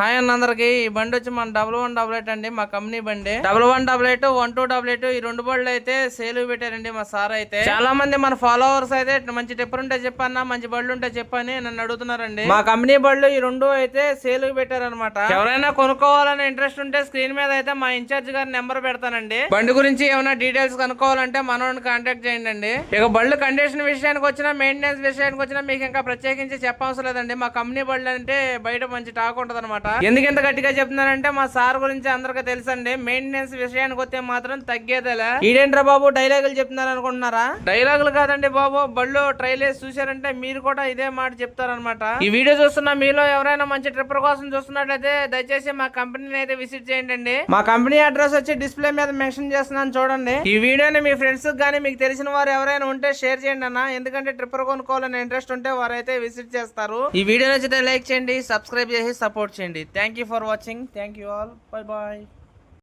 Hi అన్న అందరికి. ఈ బండి వచ్చి మన డబల్ వన్ డబల్ ఎయిట్ అండి మా కంపెనీ బండి. Double one double eight one two double eight ఈ రెండు బళ్ళు అయితే సేల్ పెట్టారండి మా సార్ అయితే. చాలా మంది మన ఫాలోవర్స్ అయితే మంచి టిప్పర్ ఉంటే చెప్పన్నా మంచి బళ్ళు ఉంటే చెప్పని నన్ను అడుగుతున్నారండి. మా కంపెనీ బళ్ళు ఈ రెండు అయితే సేల్ పెట్టారనమాట ఎవరైనా కొనుక్కోవాలనే ఇంట్రెస్ట్ ఉంటే స్క్రీన్ మీద అయితే మా ఇన్ఛార్జ్ గారి నెంబర్ పెడతానండి. బండి గురించి ఏమైనా డీటెయిల్స్ కనుక్కోవాలంటే మనోడిని కాంటాక్ట్ చేయండి అండి ఇక బళ్ళు కండిషన్ విషయానికి వచ్చినా మెయింటెనెన్స్ విషయానికి వచ్చినా మీకు ఇంకా ప్రత్యేకించి చెప్పవసరం లేదండి. మా కంపెనీ బళ్ళు అంటే బయట మంచి టాక్ ఉంటది అనమాట ఎందుకు ఇంత గట్టిగా చెప్తున్నానంటే మా సార్ గురించి అందరికీ తెలుసండి. మెయింటెనెన్స్ విషయానికి వస్తే మాత్రం తగ్గేదేలా. ఈడేంట్రా బాబు డైలాగులు చెప్తున్నారు అనుకుంటున్నారా డైలాగులు కాదండి బాబు బళ్ళు ట్రైల్ వేసి చూసారంటే మీరు కూడా ఇదే మాట చెప్తారనమాట ఈ వీడియో చూస్తున్న మీలో ఎవరైనా మంచి ట్రిప్పర్ కోసం చూస్తున్నట్లయితే దయచేసి మా కంపెనీని అయితే విజిట్ చేయండి మా కంపెనీ అడ్రస్ వచ్చి డిస్ప్లే మీద మెన్షన్ చేస్తున్నాను చూడండి. ఈ వీడియోని మీ ఫ్రెండ్స్ కానీ మీకు తెలిసిన వారు ఎవరైనా ఉంటే షేర్ చేయండి అన్న. ఎందుకంటే ట్రిప్పర్ కొనుక్కోవాలని ఇంట్రెస్ట్ ఉంటే వారైతే విజిట్ చేస్తారు. ఈ వీడియో నచ్చితే లైక్ చేయండి సబ్స్క్రైబ్ చేసి సపోర్ట్ చేయండి. thank you for watching thank you all bye bye